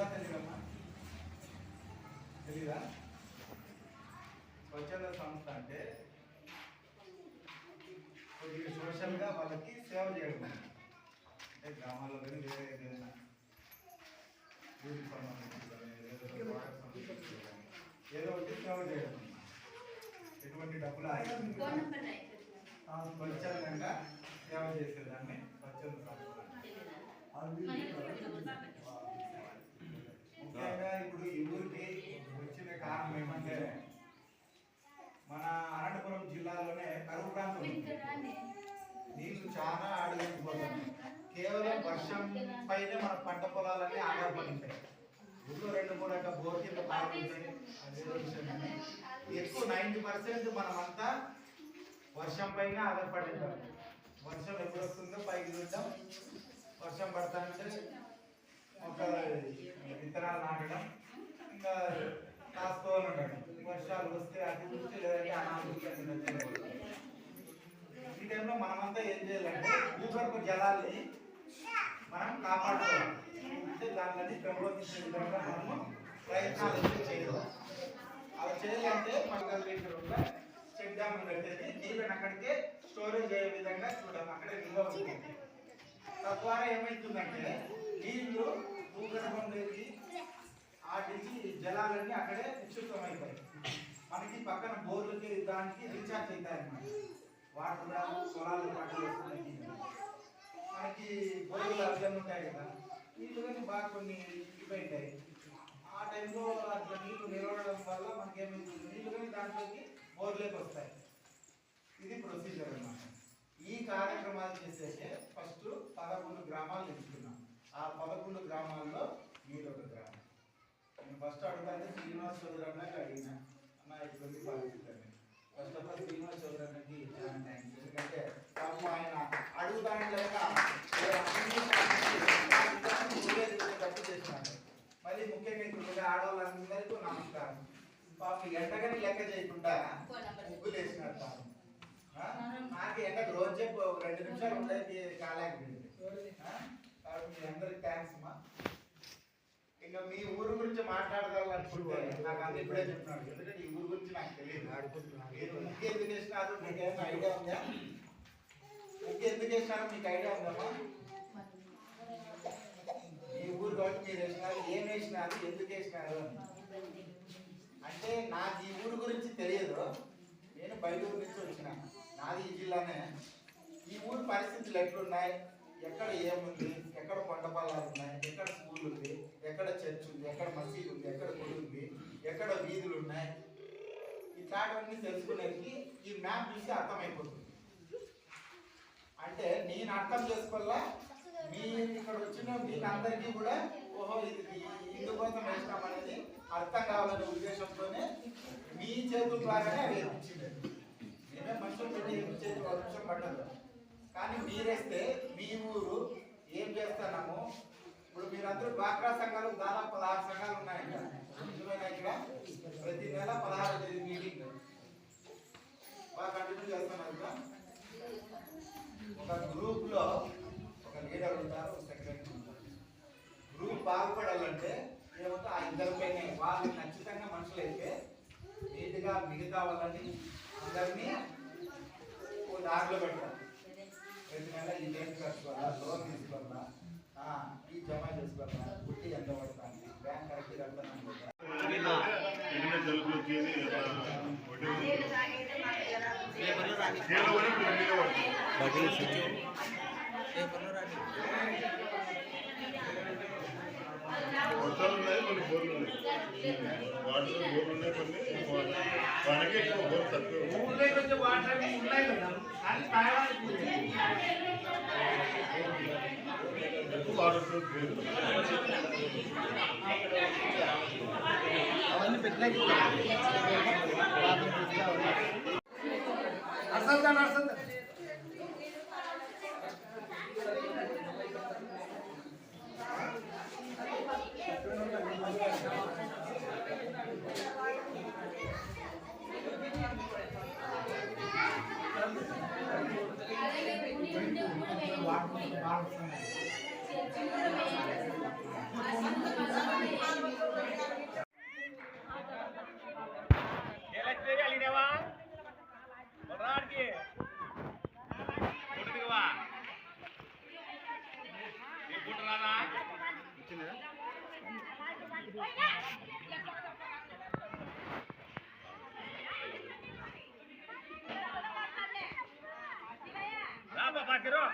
తెలుసా తెలియదమ్మా? తెలీదా? స్వచ్ఛంద సంస్థ అంటే కొద్దిగా సోషల్గా వాళ్ళకి సేవ చేయడం అంటే గ్రామాల్లో కానీ వేరే ఏదైనా కానీ, ఏదో ఒకటి సేవ చేయడం ఎటువంటి డబ్బులు స్వచ్ఛందంగా సేవ చేసేదాన్ని స్వచ్ఛంద సంస్థ ముఖ్యంగా ఇప్పుడు ఈ ఊరికి వచ్చిన కారణం ఏమంటే మన అనంతపురం జిల్లాలోనే కరువు ప్రాంతం ఉంది. నీళ్ళు చాలా అడుగుపోతుంది కేవలం వర్షం పైనే మన పంట పొలాలన్నీ ఆధారపడి ఉంటాయి ఊళ్ళో రెండు మూడు రకాల బోర్ కింద పారుతుంటాయి ఎక్కువ నైంటీ పర్సెంట్ మనమంతా వర్షం పైన ఆధారపడి ఉంటాం వర్షం ఎప్పుడు వస్తుందో పైకి చూద్దాం. వర్షం మనమంతా ఏం చేయాలంటే భూగర్భ జలాల్ని మనం కాపాడుకోవాలి అంటే దానిని పెంపొందించే విధంగా మనము ప్రయత్నాలు అయితే చేయాలి అలా చేయాలంటే పదహారు లీటర్ల చెక్ డ్యామ్ కట్టేసి నీళ్ళని అక్కడికే స్టోరేజ్ అయ్యే విధంగా చూడాలి అక్కడే నిల్వ ఉంటుంది తద్వారా ఏమవుతుందంటే నీళ్లు భూగర్భంలోకి ఆటికి జలాలన్నీ అక్కడే నిక్షిప్తం అయిపోయి మనకి పక్కన బోర్లకి దానికి రీఛార్జ్ అవుతాయి అన్నమాట వాటర్ కూడా పొలాలు ఉంటాయి కదా. నీళ్ళు బాగా కొన్ని ఇబ్బంది ఆ టైంలో అట్లా నీళ్ళు నిలవడం వల్ల మనకి ఏమైంది నీళ్ళు కానీ దాంట్లోకి బోర్లేకి వస్తాయి. ఇది ప్రొసీజర్ అన్నమాట. ఈ కార్యక్రమాలు చేసేస్తే ఫస్ట్ పదకొండు గ్రామాలు ఎంచుకున్నాం. ఆ పదకొండు గ్రామాల్లో మీరు ఒక గ్రామం. నేను ఫస్ట్ అడుగుతానే శ్రీనివాస్ చౌదరి అన్నకి అడిగిన. అన్న ఇటువంటి పరిస్థితి first of all Srinivas Chowdary అన్నకి చాలా థ్యాంక్స్. ఎందుకంటే పాపం ఆయన అడుగుతాను లేక పాపం ఎండగానే లెక్క చేయకుండా ముగ్గులు ఆ? నాకు ఎండకు రోజు చెప్పు ఒక రెండు నిమిషాలు ఉండేది కాలేకపోయింది ఆ? కాబట్టి మీ అందరికి థ్యాంక్స్ మా. ఇంకా మీ ఊరు గురించి మాట్లాడగలనుకుంటే నాకు అంత ఇప్పుడే చెప్తున్నాడు. ఎందుకంటే ఈ ఊరు గురించి నాకు తెలియదు. మీరు ముఖ్య ఎందుకు వేసినారు మీకు ఏమైనా ఐడియా ఉందా? ముఖ్య ఎందుకు వేసినారో మీకు ఐడియా ఉందమ్మా ఈ ఊరు కాబట్టి మీరు వేసినారు. ఏం వేసినారు? ఎందుకు వేసినారు? అని. అంటే నాకు ఈ ఊరు గురించి తెలియదు. నేను బయట ఊరు నుంచి వచ్చిన. నాది ఈ జిల్లానే. ఈ ఊరు పరిస్థితులు ఎట్లున్నాయి? ఎక్కడ ఏముంది? ఎక్కడ కొండ పొలాలు ఉన్నాయి? ఎక్కడ స్కూల్ ఉంది? ఎక్కడ చర్చ్ ఉంది? ఎక్కడ మసీదు ఉంది? ఎక్కడ గుడి ఉంది? ఎక్కడ వీధులు ఉన్నాయి? ఇట్లాంటివన్నీ తెలుసుకునేకి ఈ మ్యాప్ చూసి అర్థమైపోతుంది. అంటే నేను అర్థం చేసుకోవాలా? మీ ఇక్కడ వచ్చిన మీకు అందరికీ కూడా ఓహో ఇది ఇందుకోసం వేసినాం అనేది అర్థం కావాలనే ఉద్దేశంతోనే మీ చేతుల ద్వారానే అవి ఇచ్చింది. మేమే మనుషులు పెట్టి చేతి ఒక పడ్డదు కానీ మీరేస్తే మీ ఊరు ఏం చేస్తున్నాము? ఇప్పుడు మీరందరూ డ్వాక్రా సంఘాలు దాదాపు పదహారు సంఘాలు ఉన్నాయి ఇక్కడ? ప్రతి నెల పదహారు తేదీ మీటింగ్ ఏమంటే ఆ ఇద్దరి పైన వాళ్ళు ఖచ్చితంగా మనుషులు అయితే నీట్గా మిగతా వాళ్ళని అందరినీ ఓ దారిలో పెట్టాలి ప్రతి నెల ఈ డేట్ కట్టుకోవాలా లోన్ తీసుకోవాలా ఆ, ఈ జమ చేసుకోవాలా గుట్టి ఎంత పడుతుంది బ్యాంక్ కరెక్ట్ కడతాను కదా ఎన్ని జలుబు వచ్చేది వర్షాలు ఉన్నాయి కొన్ని బోర్లు ఉన్నాయి వాటర్ ఉన్నాయి కొన్ని వానకి ఎక్కువ తక్కువ వాటర్ అసలు దాని అసలు ¡Ah,